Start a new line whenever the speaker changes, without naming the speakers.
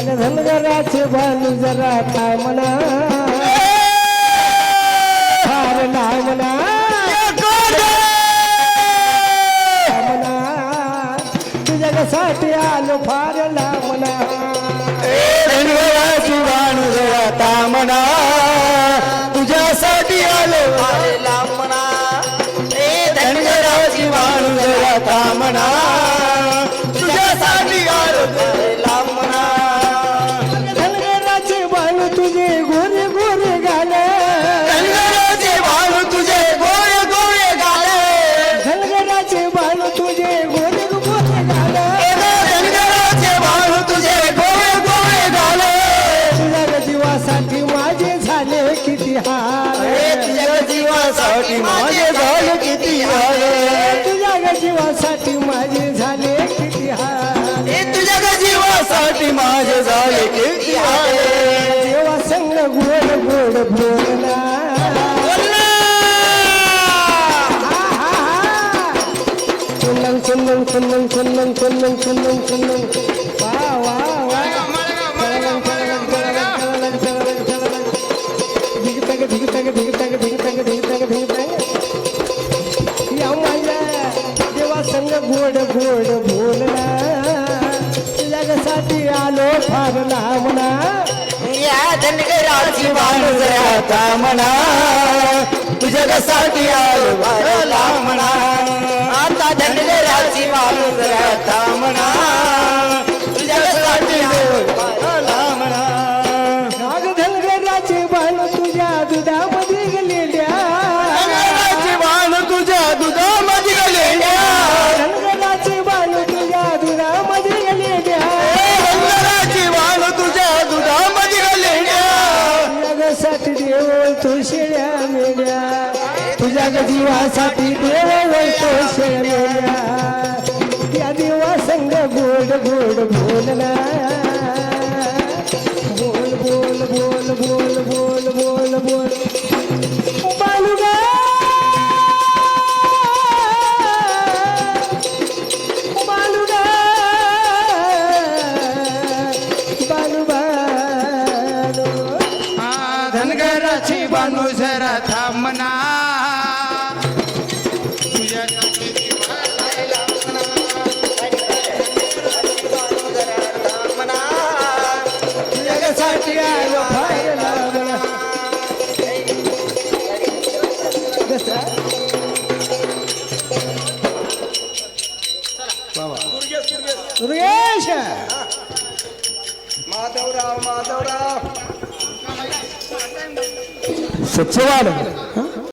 अगं धनगराचे बालू जरा काय म्हणा फार लांबना म्हणा तुझ्यासाठी आलो फार लांबना.
धनगराची जरा तामणा तुझ्यासाठी आलो फार लांबणा ए धनगराची बाणू जरा तामणा
किती हाल
तुझ्या जीवासाठी माझे झाले किती हाल
तुझ्या जीवासाठी माझे झाले किती हाल
तुझ्या जीवासाठी माझे झाले किती हाल
देवा संग गोड गोड बोलला चंदन चंदन चंदन चंदन चंदन चंदन चंदन वा वा या माझ्या देवा संग गोड गोड बोलला. जगासाठी आलो फार लांबना
या धनगराची बाणू जरा म्हणा तुझ्यासाठी आलो भरला म्हणा आता धनगराची
माणूस राहता शेळ्या मेल्या. तुझ्या जीवासाठी देव
धनगराची बानू जरा थांबना.
दुर्गेश. సచివాలయం